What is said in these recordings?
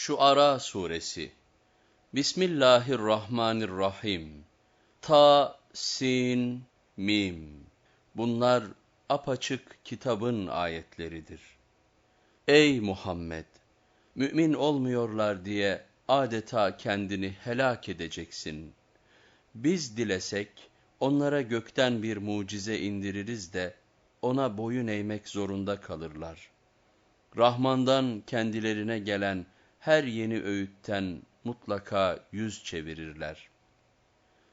Şuara Suresi Bismillahirrahmanirrahim Ta, Sin, Mim Bunlar apaçık kitabın ayetleridir. Ey Muhammed! Mümin olmuyorlar diye adeta kendini helak edeceksin. Biz dilesek onlara gökten bir mucize indiririz de ona boyun eğmek zorunda kalırlar. Rahman'dan kendilerine gelen her yeni öğütten mutlaka yüz çevirirler.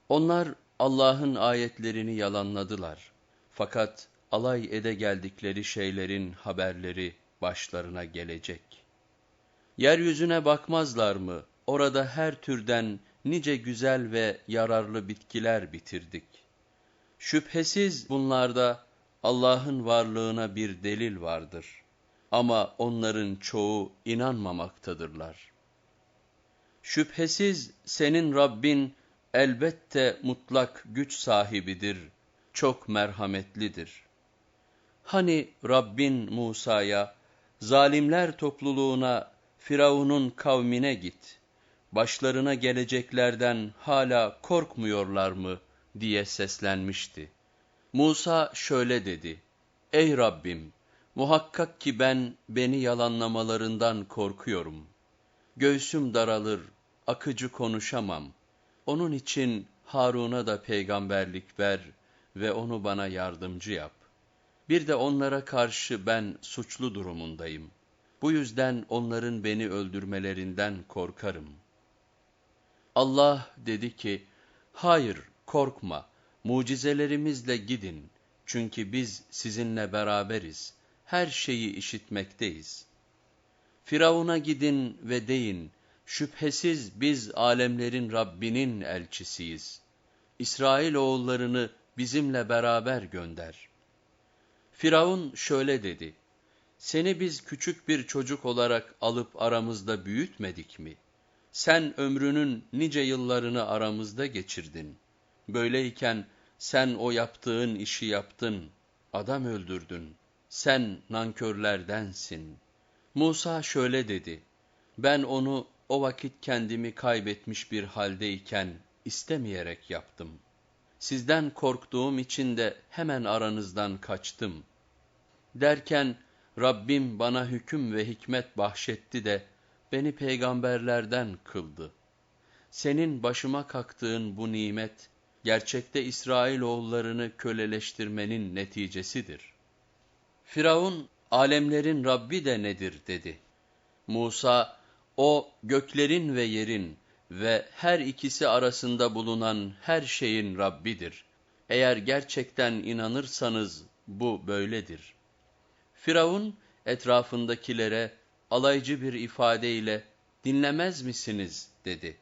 Onlar Allah'ın ayetlerini yalanladılar. Fakat alay ede geldikleri şeylerin haberleri başlarına gelecek. Yeryüzüne bakmazlar mı? Orada her türden nice güzel ve yararlı bitkiler bitirdik. Şüphesiz bunlarda Allah'ın varlığına bir delil vardır. Ama onların çoğu inanmamaktadırlar. Şüphesiz senin Rabbin elbette mutlak güç sahibidir, çok merhametlidir. Hani Rabbin Musa'ya, zalimler topluluğuna, Firavun'un kavmine git, başlarına geleceklerden hala korkmuyorlar mı diye seslenmişti. Musa şöyle dedi, Ey Rabbim! Muhakkak ki ben beni yalanlamalarından korkuyorum. Göğsüm daralır, akıcı konuşamam. Onun için Harun'a da peygamberlik ver ve onu bana yardımcı yap. Bir de onlara karşı ben suçlu durumundayım. Bu yüzden onların beni öldürmelerinden korkarım. Allah dedi ki, hayır korkma, mucizelerimizle gidin. Çünkü biz sizinle beraberiz, her şeyi işitmekteyiz. Firavun'a gidin ve deyin, şüphesiz biz alemlerin Rabbinin elçisiyiz. İsrail oğullarını bizimle beraber gönder. Firavun şöyle dedi, seni biz küçük bir çocuk olarak alıp aramızda büyütmedik mi? Sen ömrünün nice yıllarını aramızda geçirdin. Böyleyken sen o yaptığın işi yaptın, adam öldürdün. Sen nankörlerdensin. Musa şöyle dedi, ben onu o vakit kendimi kaybetmiş bir haldeyken istemeyerek yaptım. Sizden korktuğum için de hemen aranızdan kaçtım. Derken Rabbim bana hüküm ve hikmet bahşetti de beni peygamberlerden kıldı. Senin başıma kalktığın bu nimet, gerçekte İsrailoğullarını köleleştirmenin neticesidir. Firavun, alemlerin Rabbi de nedir dedi. Musa, o göklerin ve yerin ve her ikisi arasında bulunan her şeyin Rabbidir. Eğer gerçekten inanırsanız bu böyledir. Firavun etrafındakilere alaycı bir ifadeyle dinlemez misiniz dedi.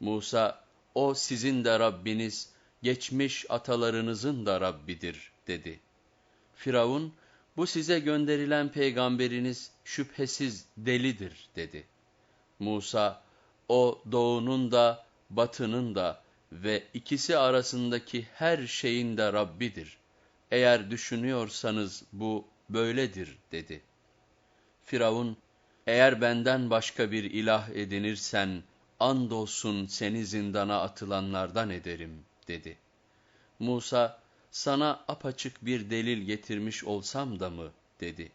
Musa, o sizin de Rabbiniz, geçmiş atalarınızın da Rabbidir dedi. Firavun, bu size gönderilen peygamberiniz şüphesiz delidir dedi. Musa, o doğunun da batının da ve ikisi arasındaki her şeyin de Rabbidir. Eğer düşünüyorsanız bu böyledir dedi. Firavun, eğer benden başka bir ilah edinirsen, andolsun seni zindana atılanlardan ederim dedi. Musa, sana apaçık bir delil getirmiş olsam da mı dedi.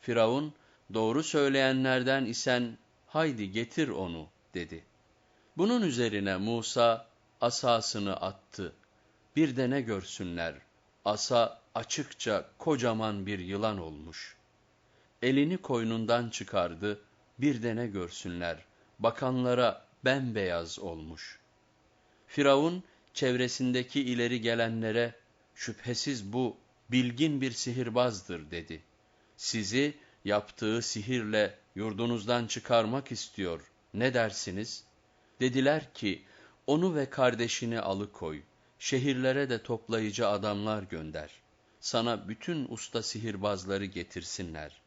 Firavun, doğru söyleyenlerden isen haydi getir onu dedi. Bunun üzerine Musa asasını attı. Bir de ne görsünler, asa açıkça kocaman bir yılan olmuş. Elini koynundan çıkardı, bir de ne görsünler, bakanlara bembeyaz olmuş. Firavun çevresindeki ileri gelenlere, şüphesiz bu bilgin bir sihirbazdır dedi. Sizi yaptığı sihirle yurdunuzdan çıkarmak istiyor, ne dersiniz? Dediler ki, onu ve kardeşini alıkoy, şehirlere de toplayıcı adamlar gönder. Sana bütün usta sihirbazları getirsinler.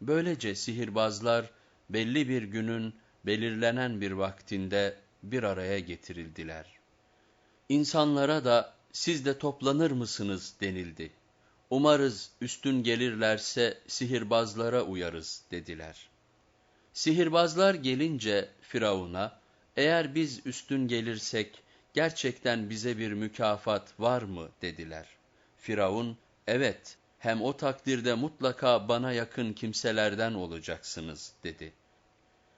Böylece sihirbazlar belli bir günün belirlenen bir vaktinde bir araya getirildiler. İnsanlara da siz de toplanır mısınız denildi. Umarız üstün gelirlerse sihirbazlara uyarız dediler. Sihirbazlar gelince Firavun'a, eğer biz üstün gelirsek gerçekten bize bir mükafat var mı dediler. Firavun, evet hem o takdirde mutlaka bana yakın kimselerden olacaksınız dedi.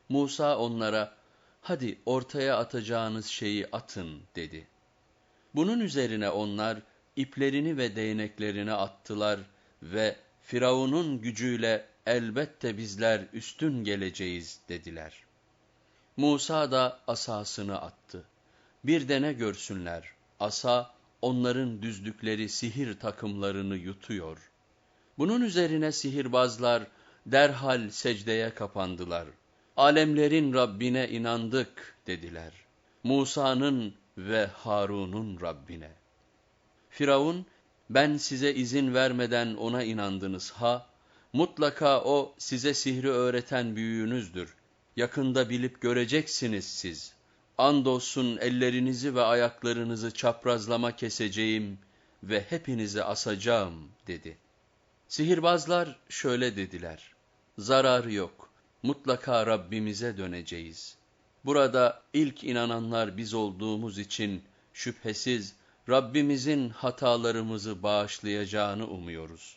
Musa onlara, hadi ortaya atacağınız şeyi atın dedi. Bunun üzerine onlar iplerini ve değneklerini attılar ve Firavun'un gücüyle elbette bizler üstün geleceğiz dediler. Musa da asasını attı. Bir de ne görsünler, asa onların düzdükleri sihir takımlarını yutuyor. Bunun üzerine sihirbazlar derhal secdeye kapandılar. Alemlerin Rabbine inandık dediler. Musa'nın ve Harun'un Rabbine. Firavun, ben size izin vermeden ona inandınız ha, mutlaka o size sihri öğreten büyüğünüzdür. Yakında bilip göreceksiniz siz. Andolsun ellerinizi ve ayaklarınızı çaprazlama keseceğim ve hepinizi asacağım dedi. Sihirbazlar şöyle dediler, zarar yok, mutlaka Rabbimize döneceğiz. Burada ilk inananlar biz olduğumuz için şüphesiz Rabbimizin hatalarımızı bağışlayacağını umuyoruz.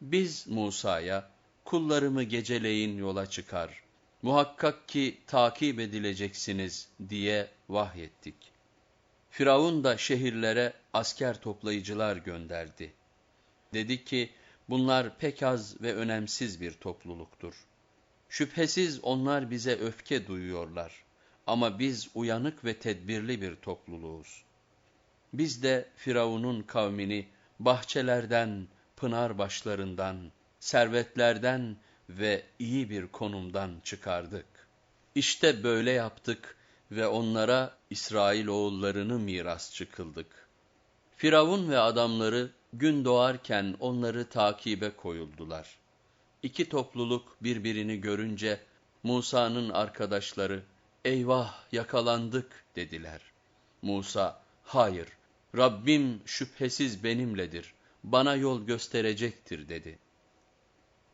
Biz Musa'ya, kullarımı geceleyin yola çıkar, muhakkak ki takip edileceksiniz diye vahyettik. Firavun da şehirlere asker toplayıcılar gönderdi. Dedi ki, bunlar pek az ve önemsiz bir topluluktur. Şüphesiz onlar bize öfke duyuyorlar ama biz uyanık ve tedbirli bir topluluğuz. Biz de Firavun'un kavmini bahçelerden, pınar başlarından, servetlerden ve iyi bir konumdan çıkardık. İşte böyle yaptık ve onlara İsrail oğullarını miras çıkıldık. Firavun ve adamları gün doğarken onları takibe koyuldular. İki topluluk birbirini görünce Musa'nın arkadaşları eyvah yakalandık dediler. Musa hayır Rabbim şüphesiz benimledir bana yol gösterecektir dedi.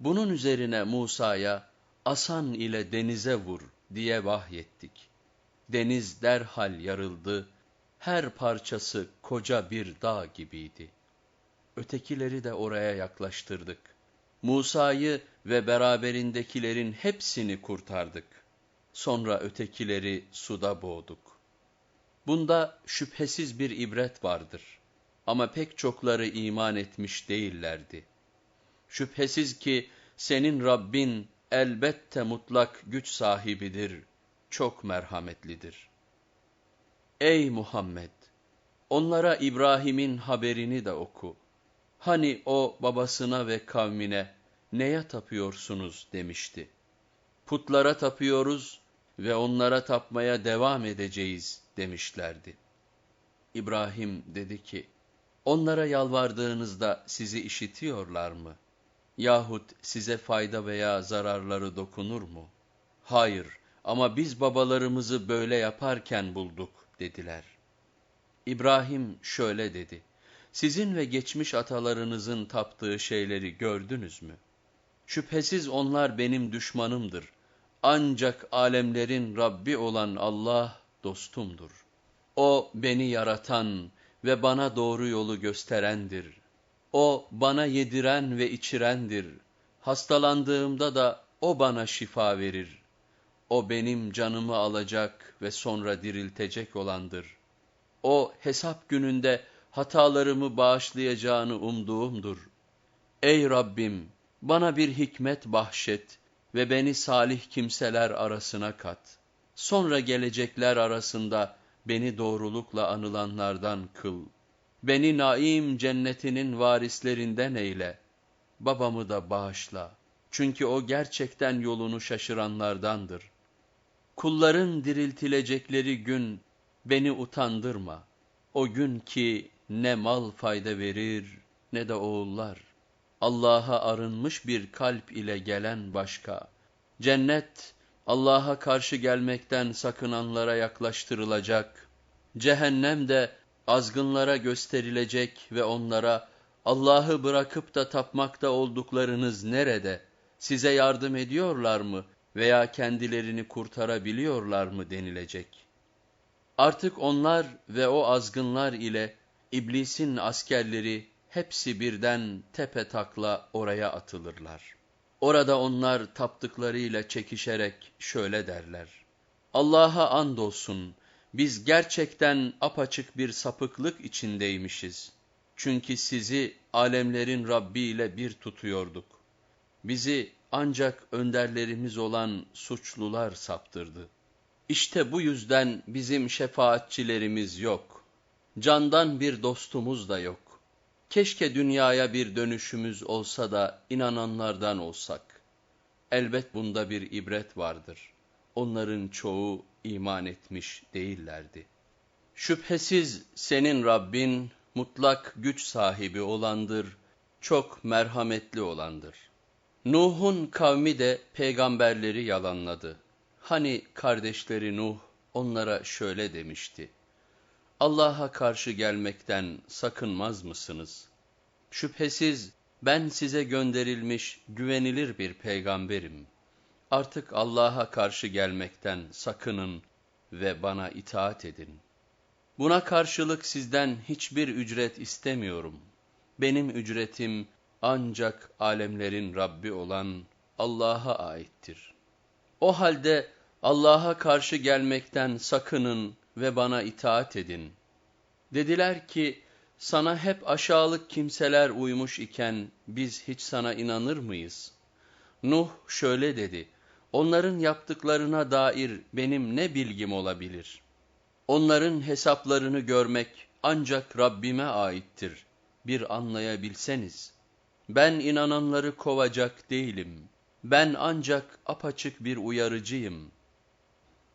Bunun üzerine Musa'ya asan ile denize vur diye vahyettik. Deniz derhal yarıldı, her parçası koca bir dağ gibiydi. Ötekileri de oraya yaklaştırdık. Musa'yı ve beraberindekilerin hepsini kurtardık. Sonra ötekileri suda boğduk. Bunda şüphesiz bir ibret vardır. Ama pek çokları iman etmiş değillerdi. Şüphesiz ki senin Rabbin elbette mutlak güç sahibidir, çok merhametlidir. Ey Muhammed! Onlara İbrahim'in haberini de oku. Hani o babasına ve kavmine neye tapıyorsunuz demişti. Putlara tapıyoruz ve onlara tapmaya devam edeceğiz demişlerdi. İbrahim dedi ki, onlara yalvardığınızda sizi işitiyorlar mı? Yahut size fayda veya zararları dokunur mu? Hayır ama biz babalarımızı böyle yaparken bulduk dediler. İbrahim şöyle dedi, sizin ve geçmiş atalarınızın taptığı şeyleri gördünüz mü? Şüphesiz onlar benim düşmanımdır. Ancak alemlerin Rabbi olan Allah dostumdur. O beni yaratan ve bana doğru yolu gösterendir. O bana yediren ve içirendir. Hastalandığımda da o bana şifa verir. O benim canımı alacak ve sonra diriltecek olandır. O hesap gününde hatalarımı bağışlayacağını umduğumdur. Ey Rabbim! Bana bir hikmet bahşet ve beni salih kimseler arasına kat. Sonra gelecekler arasında beni doğrulukla anılanlardan kıl. Beni naim cennetinin varislerinden eyle. Babamı da bağışla. Çünkü o gerçekten yolunu şaşıranlardandır. Kulların diriltilecekleri gün beni utandırma. O gün ki ne mal fayda verir ne de oğullar. Allah'a arınmış bir kalp ile gelen başka. Cennet, Allah'a karşı gelmekten sakınanlara yaklaştırılacak. Cehennem de azgınlara gösterilecek ve onlara, Allah'ı bırakıp da tapmakta olduklarınız nerede? Size yardım ediyorlar mı? veya kendilerini kurtarabiliyorlar mı denilecek. Artık onlar ve o azgınlar ile iblisin askerleri hepsi birden tepe takla oraya atılırlar. Orada onlar taptıklarıyla çekişerek şöyle derler. Allah'a andolsun biz gerçekten apaçık bir sapıklık içindeymişiz. Çünkü sizi alemlerin Rabbi ile bir tutuyorduk. Bizi ancak önderlerimiz olan suçlular saptırdı. İşte bu yüzden bizim şefaatçilerimiz yok. Candan bir dostumuz da yok. Keşke dünyaya bir dönüşümüz olsa da inananlardan olsak. Elbet bunda bir ibret vardır. Onların çoğu iman etmiş değillerdi. Şüphesiz senin Rabbin mutlak güç sahibi olandır, çok merhametli olandır. Nuh'un kavmi de peygamberleri yalanladı. Hani kardeşleri Nuh onlara şöyle demişti. Allah'a karşı gelmekten sakınmaz mısınız? Şüphesiz ben size gönderilmiş güvenilir bir peygamberim. Artık Allah'a karşı gelmekten sakının ve bana itaat edin. Buna karşılık sizden hiçbir ücret istemiyorum. Benim ücretim ancak alemlerin Rabbi olan Allah'a aittir. O halde Allah'a karşı gelmekten sakının ve bana itaat edin. Dediler ki, sana hep aşağılık kimseler uymuş iken biz hiç sana inanır mıyız? Nuh şöyle dedi, onların yaptıklarına dair benim ne bilgim olabilir? Onların hesaplarını görmek ancak Rabbime aittir. Bir anlayabilseniz. Ben inananları kovacak değilim. Ben ancak apaçık bir uyarıcıyım.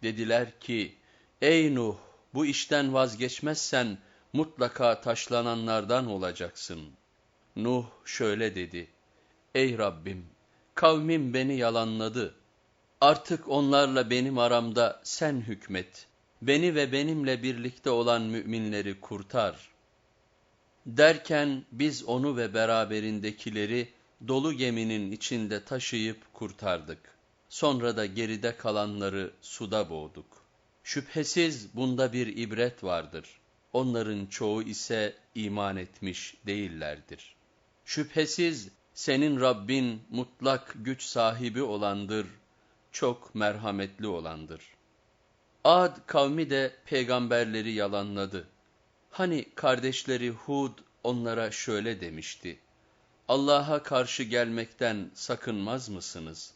Dediler ki, ey Nuh bu işten vazgeçmezsen mutlaka taşlananlardan olacaksın. Nuh şöyle dedi, ey Rabbim kavmim beni yalanladı. Artık onlarla benim aramda sen hükmet. Beni ve benimle birlikte olan müminleri kurtar. Derken biz onu ve beraberindekileri dolu geminin içinde taşıyıp kurtardık. Sonra da geride kalanları suda boğduk. Şüphesiz bunda bir ibret vardır. Onların çoğu ise iman etmiş değillerdir. Şüphesiz senin Rabbin mutlak güç sahibi olandır, çok merhametli olandır. Ad kavmi de peygamberleri yalanladı. Hani kardeşleri Hud onlara şöyle demişti. Allah'a karşı gelmekten sakınmaz mısınız?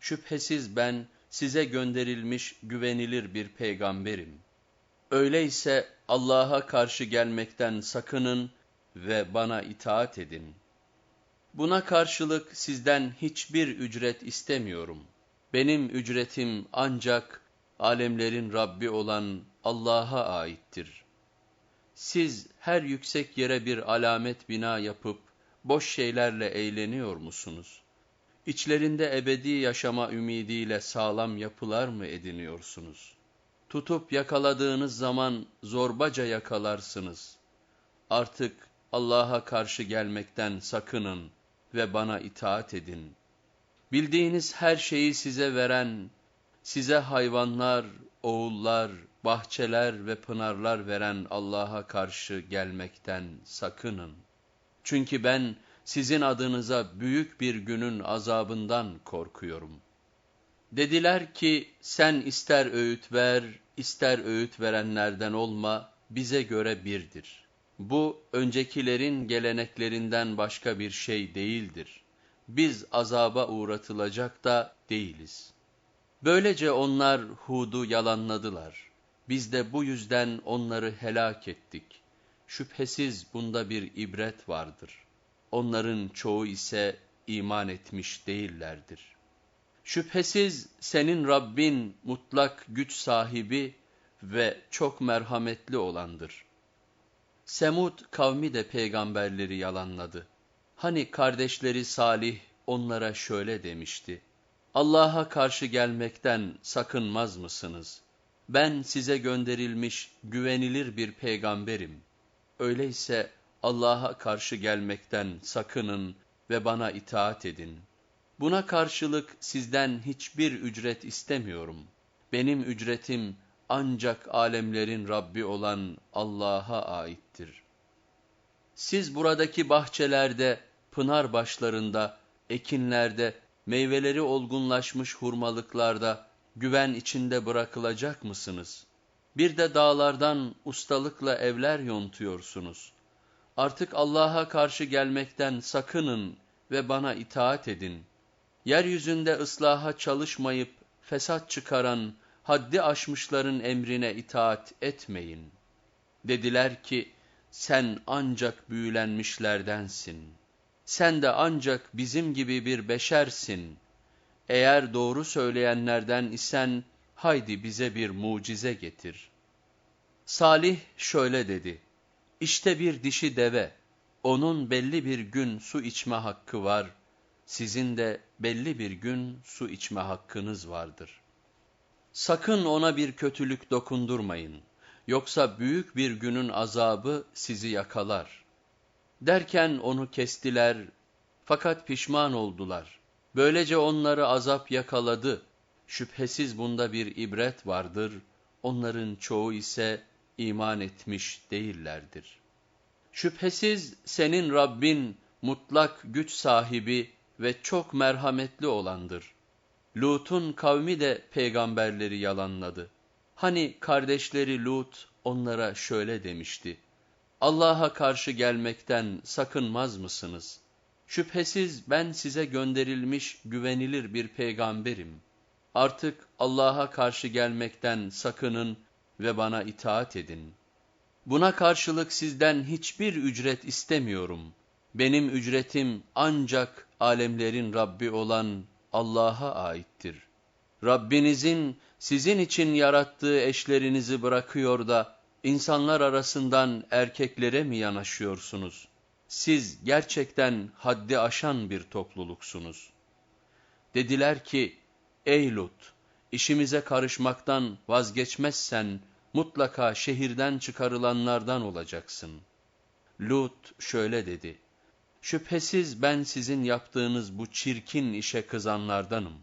Şüphesiz ben size gönderilmiş güvenilir bir peygamberim. Öyleyse Allah'a karşı gelmekten sakının ve bana itaat edin. Buna karşılık sizden hiçbir ücret istemiyorum. Benim ücretim ancak alemlerin Rabbi olan Allah'a aittir. Siz her yüksek yere bir alamet bina yapıp boş şeylerle eğleniyor musunuz? İçlerinde ebedi yaşama ümidiyle sağlam yapılar mı ediniyorsunuz? Tutup yakaladığınız zaman zorbaca yakalarsınız. Artık Allah'a karşı gelmekten sakının ve bana itaat edin. Bildiğiniz her şeyi size veren, size hayvanlar, oğullar, bahçeler ve pınarlar veren Allah'a karşı gelmekten sakının. Çünkü ben sizin adınıza büyük bir günün azabından korkuyorum. Dediler ki sen ister öğüt ver, ister öğüt verenlerden olma, bize göre birdir. Bu öncekilerin geleneklerinden başka bir şey değildir. Biz azaba uğratılacak da değiliz. Böylece onlar Hud'u yalanladılar. Biz de bu yüzden onları helak ettik. Şüphesiz bunda bir ibret vardır.'' Onların çoğu ise iman etmiş değillerdir. Şüphesiz senin Rabbin mutlak güç sahibi ve çok merhametli olandır. Semud kavmi de peygamberleri yalanladı. Hani kardeşleri Salih onlara şöyle demişti. Allah'a karşı gelmekten sakınmaz mısınız? Ben size gönderilmiş güvenilir bir peygamberim. Öyleyse Allah'a karşı gelmekten sakının ve bana itaat edin. Buna karşılık sizden hiçbir ücret istemiyorum. Benim ücretim ancak alemlerin Rabbi olan Allah'a aittir. Siz buradaki bahçelerde, pınar başlarında, ekinlerde, meyveleri olgunlaşmış hurmalıklarda güven içinde bırakılacak mısınız? Bir de dağlardan ustalıkla evler yontuyorsunuz. Artık Allah'a karşı gelmekten sakının ve bana itaat edin. Yeryüzünde ıslaha çalışmayıp fesat çıkaran, haddi aşmışların emrine itaat etmeyin. Dediler ki, sen ancak büyülenmişlerdensin. Sen de ancak bizim gibi bir beşersin. Eğer doğru söyleyenlerden isen, haydi bize bir mucize getir. Salih şöyle dedi, İşte bir dişi deve, onun belli bir gün su içme hakkı var, sizin de belli bir gün su içme hakkınız vardır. Sakın ona bir kötülük dokundurmayın, yoksa büyük bir günün azabı sizi yakalar. Derken onu kestiler, fakat pişman oldular. Böylece onları azap yakaladı. Şüphesiz bunda bir ibret vardır, onların çoğu ise iman etmiş değillerdir. Şüphesiz senin Rabbin mutlak güç sahibi ve çok merhametli olandır. Lut'un kavmi de peygamberleri yalanladı. Hani kardeşleri Lut onlara şöyle demişti. Allah'a karşı gelmekten sakınmaz mısınız? Şüphesiz ben size gönderilmiş güvenilir bir peygamberim. Artık Allah'a karşı gelmekten sakının ve bana itaat edin. Buna karşılık sizden hiçbir ücret istemiyorum. Benim ücretim ancak alemlerin Rabbi olan Allah'a aittir. Rabbinizin sizin için yarattığı eşlerinizi bırakıyor da insanlar arasından erkeklere mi yanaşıyorsunuz? Siz gerçekten haddi aşan bir topluluksunuz. Dediler ki, ey Lut, işimize karışmaktan vazgeçmezsen mutlaka şehirden çıkarılanlardan olacaksın. Lut şöyle dedi, şüphesiz ben sizin yaptığınız bu çirkin işe kızanlardanım.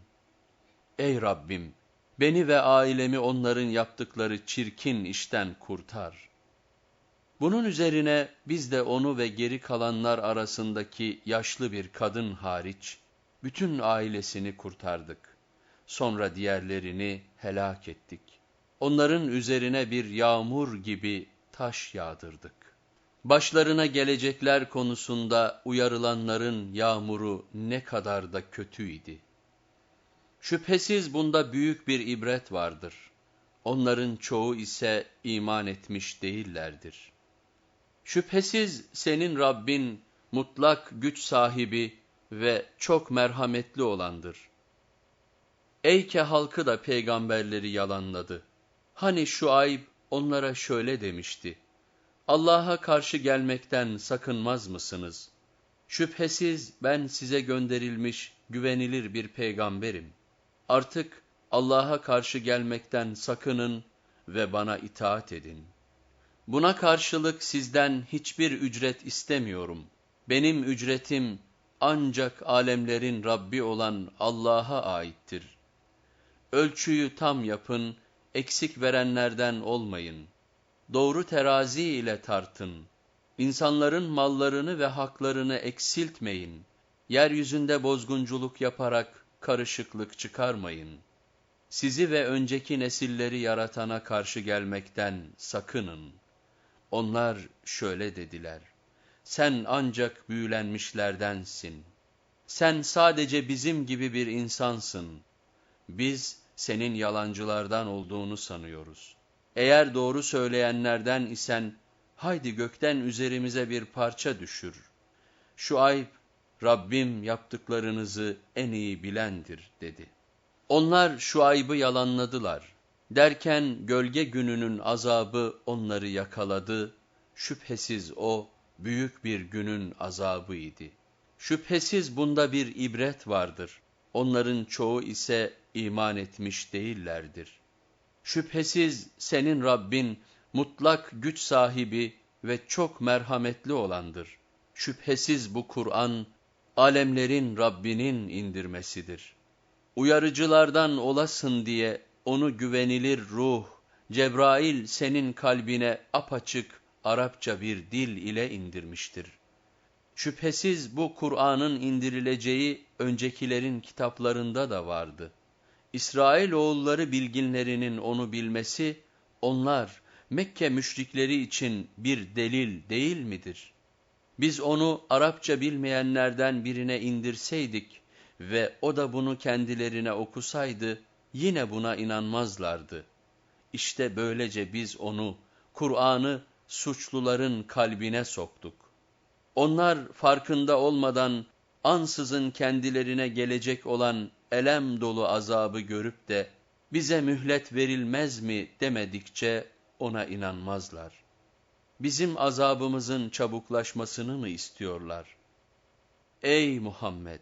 Ey Rabbim, beni ve ailemi onların yaptıkları çirkin işten kurtar. Bunun üzerine biz de onu ve geri kalanlar arasındaki yaşlı bir kadın hariç, bütün ailesini kurtardık. Sonra diğerlerini helak ettik. Onların üzerine bir yağmur gibi taş yağdırdık. Başlarına gelecekler konusunda uyarılanların yağmuru ne kadar da kötüydi. Şüphesiz bunda büyük bir ibret vardır. Onların çoğu ise iman etmiş değillerdir. Şüphesiz senin Rabbin mutlak güç sahibi ve çok merhametli olandır. Eyke halkı da peygamberleri yalanladı. Hani şu ayıp onlara şöyle demişti. Allah'a karşı gelmekten sakınmaz mısınız? Şüphesiz ben size gönderilmiş güvenilir bir peygamberim. Artık Allah'a karşı gelmekten sakının ve bana itaat edin. Buna karşılık sizden hiçbir ücret istemiyorum. Benim ücretim ancak alemlerin Rabbi olan Allah'a aittir. Ölçüyü tam yapın, eksik verenlerden olmayın. Doğru terazi ile tartın. İnsanların mallarını ve haklarını eksiltmeyin. Yeryüzünde bozgunculuk yaparak karışıklık çıkarmayın. Sizi ve önceki nesilleri yaratana karşı gelmekten sakının. Onlar şöyle dediler. Sen ancak büyülenmişlerdensin. Sen sadece bizim gibi bir insansın. Biz senin yalancılardan olduğunu sanıyoruz. Eğer doğru söyleyenlerden isen, haydi gökten üzerimize bir parça düşür. Şu ayıp, Rabbim yaptıklarınızı en iyi bilendir dedi. Onlar şu ayıbı yalanladılar. Derken gölge gününün azabı onları yakaladı. Şüphesiz o büyük bir günün azabıydı. Şüphesiz bunda bir ibret vardır. Onların çoğu ise iman etmiş değillerdir. Şüphesiz senin Rabbin mutlak güç sahibi ve çok merhametli olandır. Şüphesiz bu Kur'an alemlerin Rabbinin indirmesidir. Uyarıcılardan olasın diye onu güvenilir ruh, Cebrail senin kalbine apaçık Arapça bir dil ile indirmiştir. Şüphesiz bu Kur'an'ın indirileceği öncekilerin kitaplarında da vardı. İsrail oğulları bilginlerinin onu bilmesi, onlar Mekke müşrikleri için bir delil değil midir? Biz onu Arapça bilmeyenlerden birine indirseydik ve o da bunu kendilerine okusaydı, yine buna inanmazlardı. İşte böylece biz onu, Kur'an'ı suçluların kalbine soktuk. Onlar farkında olmadan ansızın kendilerine gelecek olan elem dolu azabı görüp de bize mühlet verilmez mi demedikçe ona inanmazlar. Bizim azabımızın çabuklaşmasını mı istiyorlar? Ey Muhammed!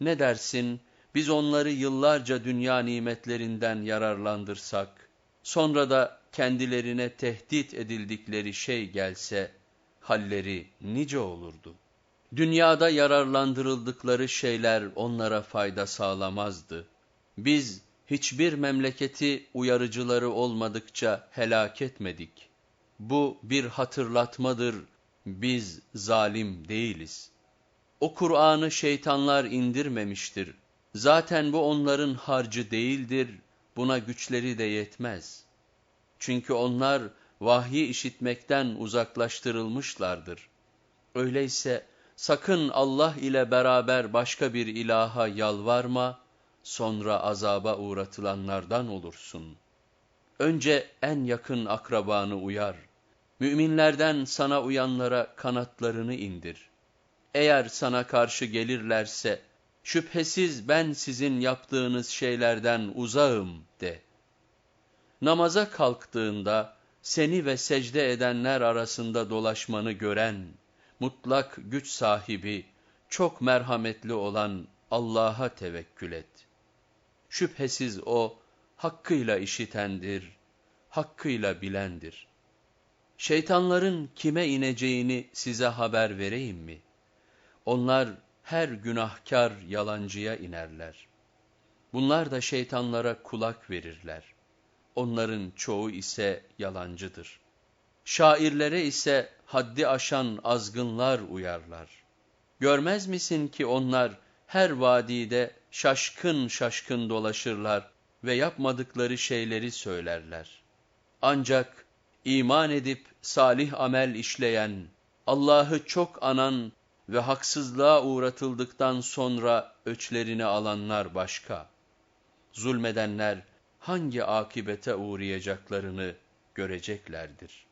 Ne dersin biz onları yıllarca dünya nimetlerinden yararlandırsak, sonra da kendilerine tehdit edildikleri şey gelse, halleri nice olurdu. Dünyada yararlandırıldıkları şeyler onlara fayda sağlamazdı. Biz hiçbir memleketi uyarıcıları olmadıkça helak etmedik. Bu bir hatırlatmadır, biz zalim değiliz. O Kur'an'ı şeytanlar indirmemiştir. Zaten bu onların harcı değildir, buna güçleri de yetmez. Çünkü onlar vahyi işitmekten uzaklaştırılmışlardır. Öyleyse sakın Allah ile beraber başka bir ilaha yalvarma, sonra azaba uğratılanlardan olursun. Önce en yakın akrabanı uyar. Müminlerden sana uyanlara kanatlarını indir. Eğer sana karşı gelirlerse, şüphesiz ben sizin yaptığınız şeylerden uzağım de. Namaza kalktığında, seni ve secde edenler arasında dolaşmanı gören, mutlak güç sahibi, çok merhametli olan Allah'a tevekkül et. Şüphesiz O, hakkıyla işitendir, hakkıyla bilendir. Şeytanların kime ineceğini size haber vereyim mi? Onlar her günahkar yalancıya inerler. Bunlar da şeytanlara kulak verirler. Onların çoğu ise yalancıdır. Şairlere ise haddi aşan azgınlar uyarlar. Görmez misin ki onlar her vadide şaşkın şaşkın dolaşırlar ve yapmadıkları şeyleri söylerler. Ancak iman edip salih amel işleyen, Allah'ı çok anan ve haksızlığa uğratıldıktan sonra öçlerini alanlar başka. Zulmedenler hangi akibete uğrayacaklarını göreceklerdir.